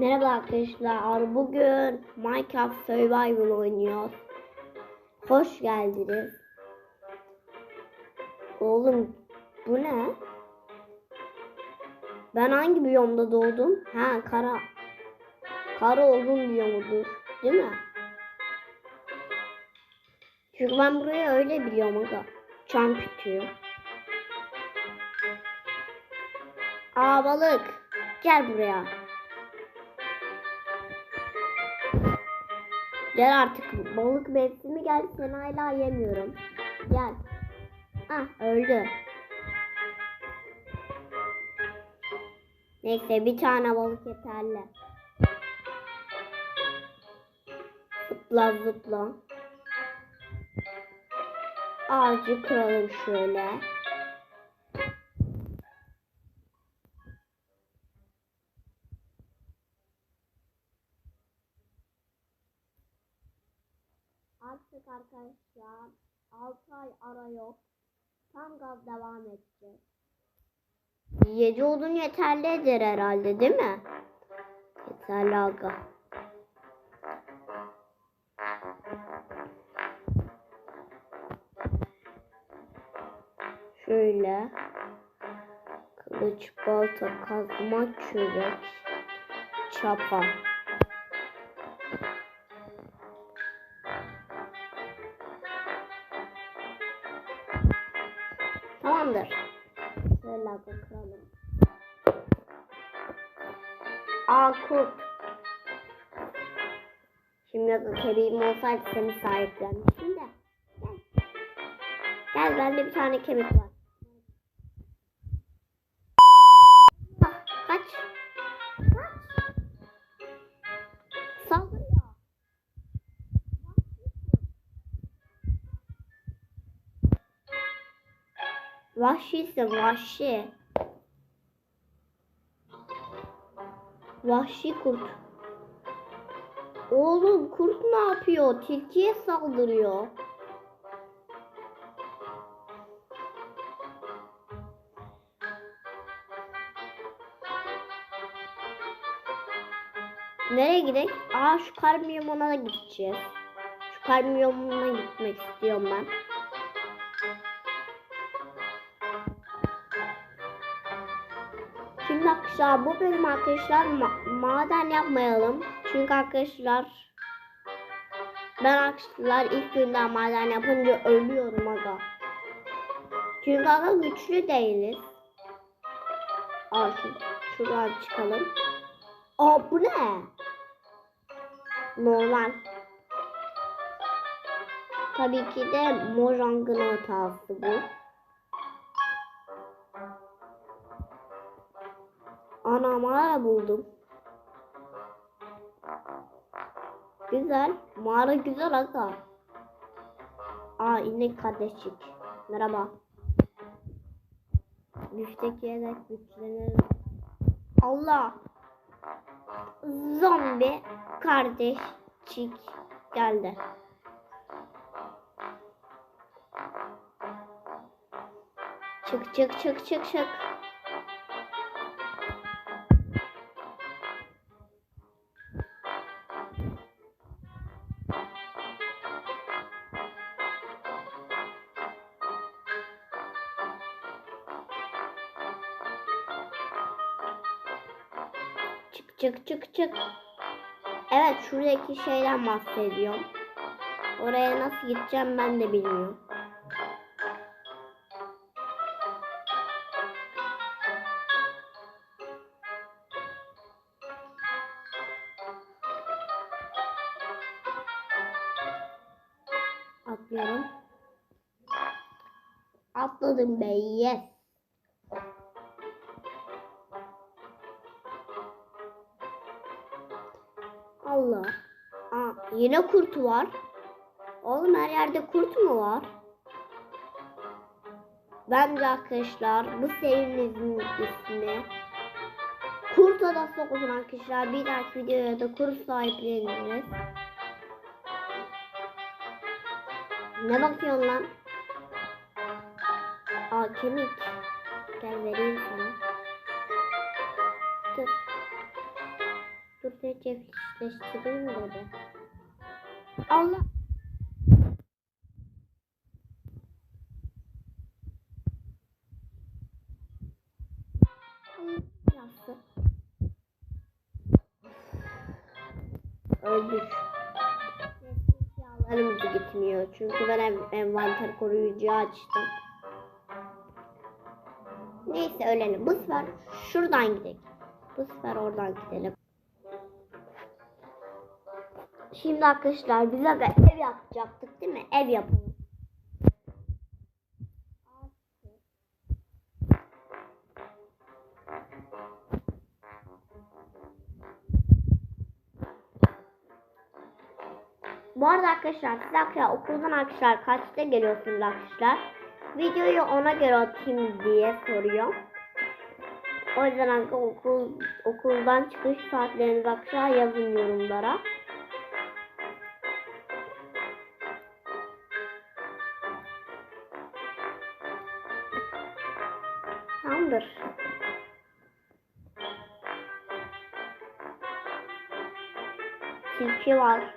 Merhaba arkadaşlar. Bugün Minecraft Survival oynuyoruz. Hoş geldiniz. Oğlum bu ne? Ben hangi biyomda doğdum? Ha kara. Kara olduğum biyomudur. Değil mi? Çünkü ben burayı öyle biliyorum aga. Çam bitiyor. Aa balık. Gel buraya. Gel artık. Balık mevsimi geldi. Seni hala yemiyorum. Gel. Ah öldü. Neyse bir tane balık yeterli. Zıpla zıpla. Ağacı kıralım şöyle. Arkadaşlar 6 ay ara yok. Tam gaz devam edeceğiz. 7 odun yeterlidir herhalde değil mi? Yeterli aga. Şöyle kılıç, balta, kazma, kürek, çapa. Tamamdır. Şöyle bakalım. Aa kurt. Şimdi de kemiğim olsaydı seni sahiplenmiştim de. Gel. Gel bende bir tane kemik var. Vahşisin vahşi. Vahşi kurt. Oğlum kurt ne yapıyor? Tilkiye saldırıyor. Nereye gidelim? Aa şu karmiyomuna da gideceğiz. Şu karmiyomuna gitmek istiyorum ben. Şimdi arkadaşlar bu bölüm arkadaşlar ma- maden yapmayalım. Çünkü arkadaşlar ben arkadaşlar ilk günden maden yapınca ölüyorum aga. Çünkü aga güçlü değiliz. Aa şu, şuradan çıkalım. Aa bu ne? Normal. Tabii ki de Mojang'ın hatası bu. Ana mağara buldum. Güzel. Mağara güzel aga. Aa inek kardeşlik. Merhaba. Büftek yiyerek güçlenirim. Allah. Zombi kardeşlik geldi. Çık çık çık çık çık. Çık çık çık çık. Evet şuradaki şeyden bahsediyorum. Oraya nasıl gideceğim ben de bilmiyorum. Atlıyorum. Atladım be yes. Yine kurt var. Oğlum her yerde kurt mu var? Bence arkadaşlar bu serimizin ismi Kurt Adası olsun arkadaşlar. Bir dahaki videoya da kurt sahipleniriz. Ne bakıyorsun lan? Aa kemik. Gel vereyim sana. Dur. Dur Şifre çiftleştireyim dedi. Allah. Nasıl? Öldük. Eşyalarımız gitmiyor. Çünkü ben ev, envanter koruyucuyu açtım. Neyse ölelim. Bu sefer şuradan gidelim. Bu sefer oradan gidelim. Şimdi arkadaşlar bir ev yapacaktık değil mi? Ev yapalım. Bu arada arkadaşlar siz arkadaşlar okuldan arkadaşlar kaçta geliyorsunuz arkadaşlar? Videoyu ona göre atayım diye soruyor. O yüzden arkadaşlar okul, okuldan çıkış saatlerinizi arkadaşlar yazın yorumlara. Tilki var.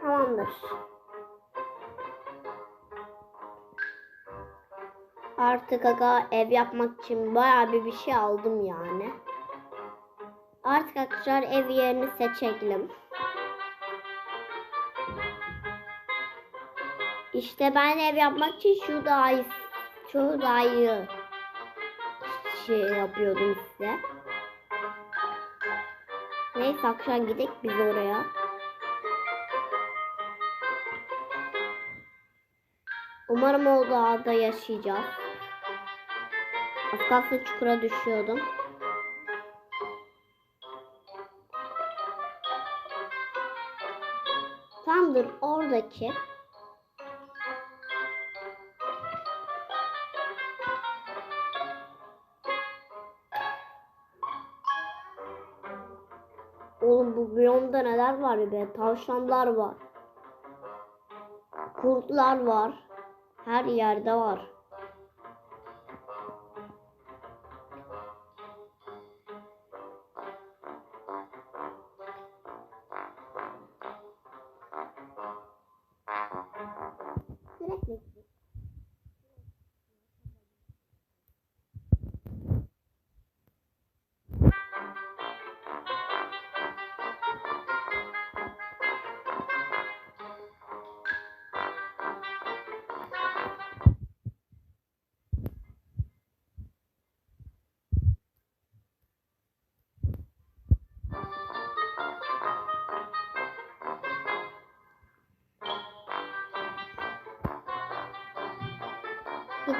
Tamamdır. Artık aga ev yapmak için bayağı bir bir şey aldım yani. Artık arkadaşlar ev yerini seçelim. İşte ben ev yapmak için şu daha iyi, şu daha iyi şey yapıyordum size. Neyse akşam gidelim biz oraya. Umarım o dağda yaşayacağız. Az kalsın çukura düşüyordum. Tamamdır oradaki. Oğlum bu biyomda neler var be? Tavşanlar var. Kurtlar var. Her yerde var.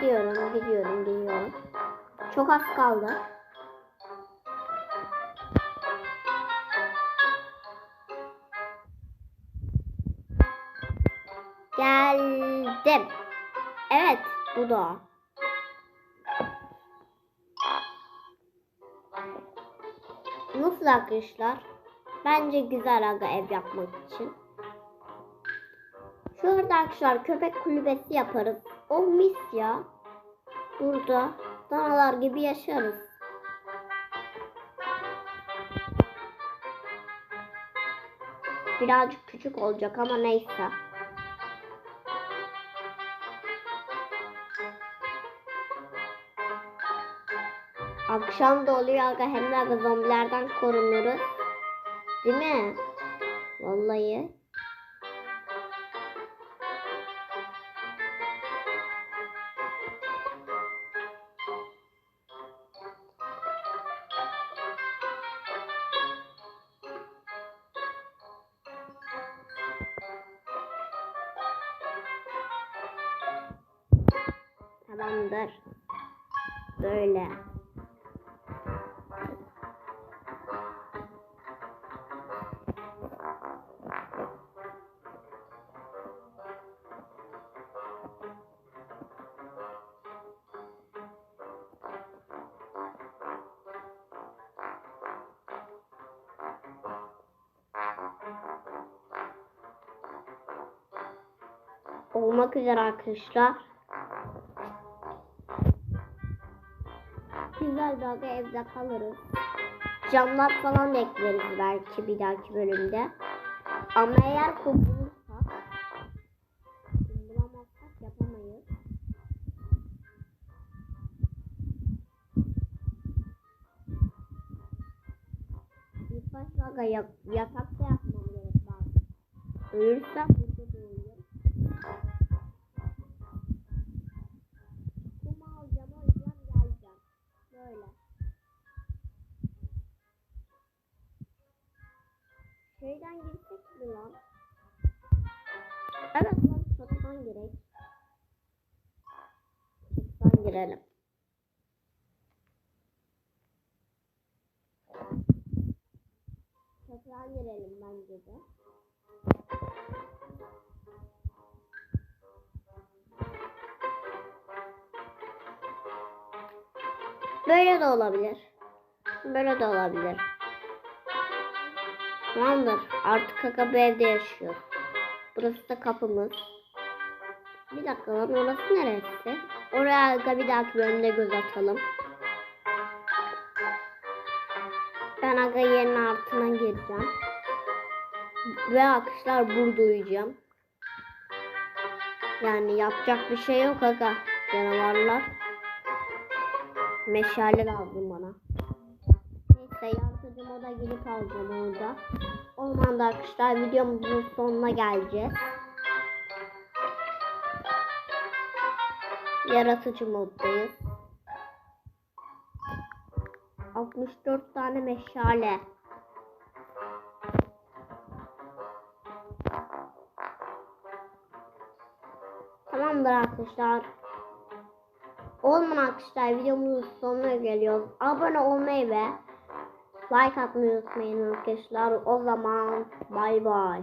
Gidiyorum, gidiyorum, gidiyorum. Çok az kaldı. Geldim. Evet, bu da. Nasıl arkadaşlar? Bence güzel aga ev yapmak için. Şurada arkadaşlar köpek kulübesi yaparız. O mis ya. Burada danalar gibi yaşarız. Birazcık küçük olacak ama neyse. Akşam da oluyor aga hem de zombilerden korunuruz. Değil mi? Vallahi. Tamamdır. Böyle. olmak üzere arkadaşlar. Güzel bir evde kalırız. Camlar falan ekleriz belki bir dahaki bölümde. Ama eğer bulursak, bulamazsak yapamayız. İlk başta yatakta yapmam gerek bazı. Ölürsem Evet çatıdan girek. Çatıdan girelim. Çatıdan girelim bence de. Böyle de olabilir. Böyle de olabilir. Tamamdır. Artık kaka bu evde yaşıyor. Burası da kapımız. Bir dakika lan orası neresi? Oraya aga bir dahaki bölümde göz atalım. Ben aga yerin altına gireceğim. Ve arkadaşlar burada uyuyacağım. Yani yapacak bir şey yok aga. Canavarlar. Meşale lazım bana. Moda girip alacağım orada. O zaman da arkadaşlar videomuzun sonuna geleceğiz. Yaratıcı moddayız. 64 tane meşale. Tamamdır arkadaşlar. Olmayan arkadaşlar videomuzun sonuna geliyoruz. Abone olmayı ve like atmayı unutmayın arkadaşlar. O zaman bay bay.